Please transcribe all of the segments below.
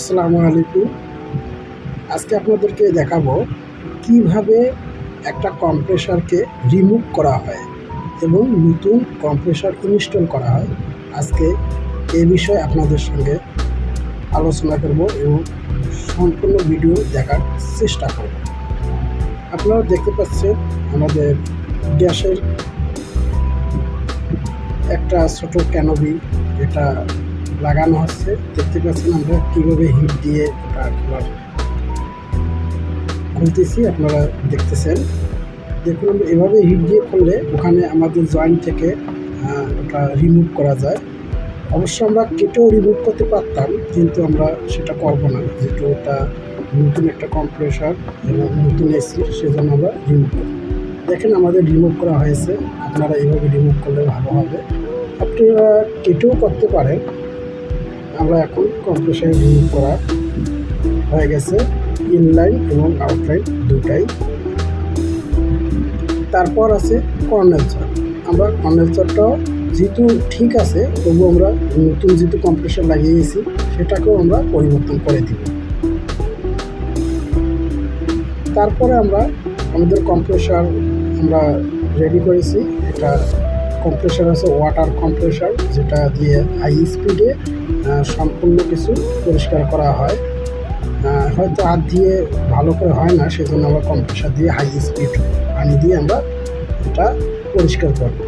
আসসালামু আলাইকুম। আজকে আপনাদেরকে দেখাবো কীভাবে একটা কম্প্রেসারকে রিমুভ করা হয় এবং নতুন কম্প্রেসার ইনস্টল করা হয়। আজকে এ বিষয়ে আপনাদের সঙ্গে আলোচনা করব এবং সম্পূর্ণ ভিডিও দেখার চেষ্টা করব। আপনারা দেখতে পাচ্ছেন, আমাদের গ্যাসের একটা ছোট ক্যানোবি এটা লাগানো হচ্ছে। দেখতে পাচ্ছেন আমরা কীভাবে হিট দিয়ে ওটা আবার খুলতেছি, আপনারা দেখতেছেন। দেখুন, আমরা এভাবে হিট দিয়ে খুললে ওখানে আমাদের জয়েন্ট থেকে ওটা রিমুভ করা যায়। অবশ্য আমরা কেটেও রিমুভ করতে পারতাম, কিন্তু আমরা সেটা করব না, যেহেতু ওটা নতুন একটা কম্প্রেসার এবং নতুন এসি সেজন্য আমরা রিমুভ করি। দেখেন, আমাদের রিমুভ করা হয়েছে। আপনারা এইভাবে রিমুভ করলে ভালো হবে। আপনারা কেটেও করতে পারেন। আমরা এখন রিমুভ করা হয়ে গেছে ইনলাইন এবং আউটলাইন দুটাই। তারপর আছে কর্নেল চর আমরা কর্নেল চরটাও যেহেতু ঠিক আছে, তবু আমরা নতুন যেহেতু কম্প্রেসার লাগিয়েছি, সেটাকেও আমরা পরিবর্তন করে দিব। তারপরে আমরা আমাদের কম্প্রেসার আমরা রেডি করেছি, এটা কম্প্রেসার আছে ওয়াটার কম্প্রেসার যেটা দিয়ে হাই স্পিডে সম্পূর্ণ কিছু পরিষ্কার করা হয়। হয়তো হাত দিয়ে ভালো করে হয় না, সেজন্য আমরা কম্প্রেসার দিয়ে হাই স্পিড পানি দিয়ে আমরা এটা পরিষ্কার করব।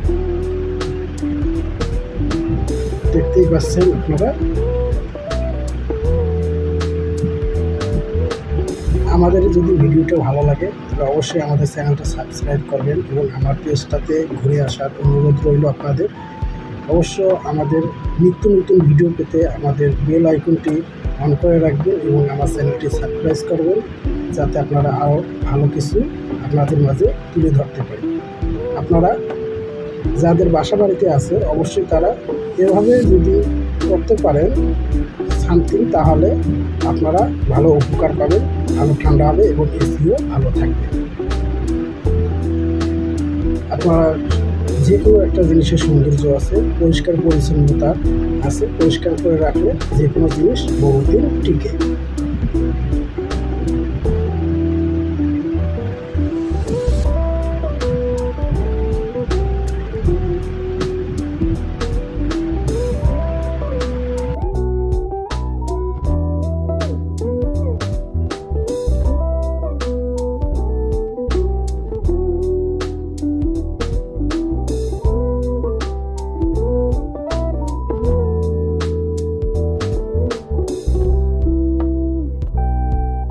দেখতেই পাচ্ছেন আপনারা? আমাদের যদি ভিডিওটা ভালো লাগে, তাহলে অবশ্যই আমাদের চ্যানেলটা সাবস্ক্রাইব করবেন এবং আমার পেজটাতে ঘুরে আসার অনুরোধ রইল আপনাদের। অবশ্য আমাদের নিত্য নতুন ভিডিও পেতে আমাদের বেল আইকনটি অন করে রাখবেন এবং আমার চ্যানেলটি সাবস্ক্রাইব করবেন, যাতে আপনারা আরও ভালো কিছু আপনাদের মাঝে তুলে ধরতে পারি। আপনারা যাদের বাসা বাড়িতে আছে, অবশ্যই তারা এভাবে যদি করতে পারেন শান্তি, তাহলে আপনারা ভালো উপকার পাবেন, ভালো ঠান্ডা হবে এবং এসিও ভালো থাকবে। আপনারা যে কোনো একটা জিনিসের সৌন্দর্য আছে, পরিষ্কার পরিচ্ছন্নতা আছে, পরিষ্কার করে রাখলে যে কোনো জিনিস বহুদিন টিকে।